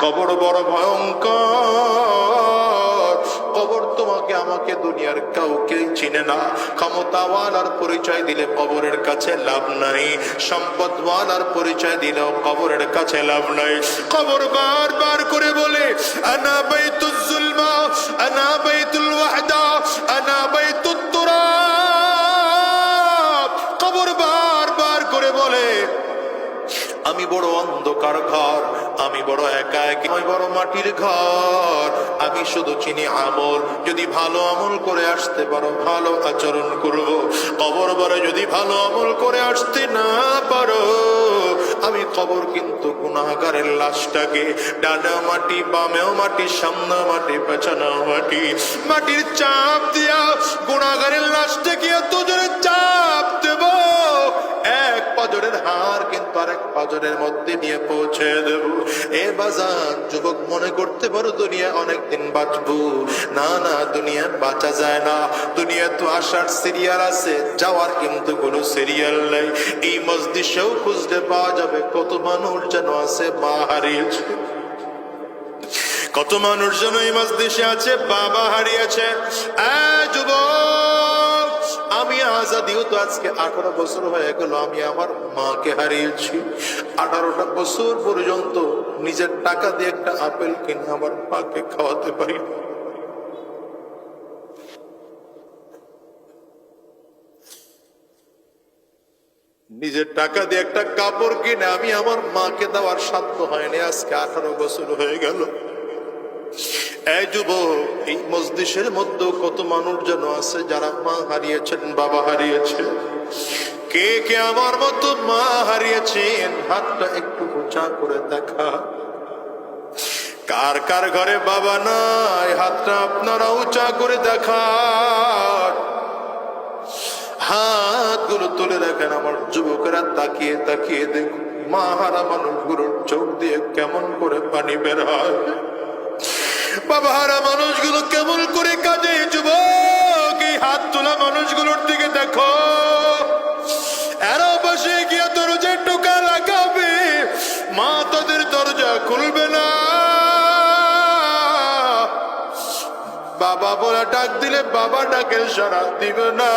কবর বড় ভয়ঙ্কর। কবর তোমাকে, আমাকে দুনিয়ার কাউকে চিনে না। ক্ষমতাওয়ালার পরিচয় দিলে কবরের কাছে লাভ নাই। সম্পদওয়ালার পরিচয় দিলেও কবরের কাছে লাভ নাই। কবর বারবার করে বলে, আনা বাইতুল জুলমা, আনা বাইতুল ওয়াহদা, আনা বাইতুত তুরাব। কবর বারবার করে বলে আমি বড় অন্ধকার ঘর, আমি বড় একা একা বড় মাটির ঘর। আমি শুধু চিনি আমল, যদি ভালো আমল করে আসতে পারো, ভালো আচরণ করব কবর বড় যদি ভালো আমল করে আসতে না পারো, আমি কবর কিন্তু গুনাহগারের লাশটাকে, ডানা মাটি, বামেও মাটি সামনে মাটি পেছানো মাটি। মাটির চাপ দিয়া গুনাহগারের লাশটাকে এত হার কিন্তু আরেক পাজরের মধ্যে নিয়ে পৌঁছে দেব। এ বাজার, যুবক মনে করতে পারো দুনিয়া অনেক দিন বাঁচবো। না না, দুনিয়া বাঁচা যায় না। দুনিয়া তো আসার সিরিয়াল আছে, যাওয়ার কিন্তু কোনো সিরিয়াল নাই। এই মসজিদেও খুঁজতে পাওয়া যাবে কত মানুষ যেন আছে মা হারিয়েছে কত মানুষ যেন এই মসজিদে আছে, বাবা হারিয়েছে। যুবক! আজাদিও তো আজকে আঠারো বছর হয়ে গেল, আমি আমার মাকে হারিয়েছি আঠারোটা বছর পর্যন্ত নিজের টাকা দিয়ে একটা আপেল কিনে আমার মাকে খাওয়াতে পারি। নিজের টাকা দিয়ে একটা কাপড় কিনে আমি আমার মাকে দেওয়ার সাধ্য হয়নি, আজকে আঠারো বছর হয়ে গেল এই যুবক, এই মসজিদের মধ্যে কত মানুষ যেন আছে যারা মা হারিয়েছেন, বাবা হারিয়েছে কে কে আমার মতো মা হারিয়েছেন? হাতটা একটু উঁচা করে দেখা। কার কার ঘরে বাবা নাই? হাতটা আপনারা উঁচা করে দেখা। হাতগুলো তুলে রাখেন আমার যুবকেরা, তাকিয়ে তাকিয়ে দেখুন, মা হারা মানুষগুলোর চোখ দিয়ে কেমন করে পানি বের হয়। বাবা হারা মানুষগুলো কেমন করে কাজে যুবক? এই হাত তোলা মানুষগুলোর দিকে দেখো। এরা বসে গিয়ে দরজায় টোকা লাগাবে। মা তাদের দরজা খুলবে না। বাবা বলে ডাক দিলে বাবা ডাকে সারা দিবে না।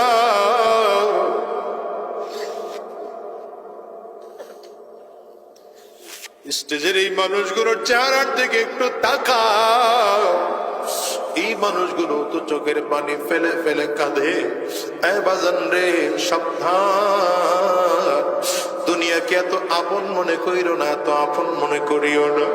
স্টেজের এই মানুষগুলোর চেহারার দিকে একটু তাকাও। এই মানুষগুলো তো চোখের পানি ফেলে ফেলে কাঁধে রে, সাবধান। দুনিয়াকে এত আপন মনে করিও না, এত আপন মনে করিও না।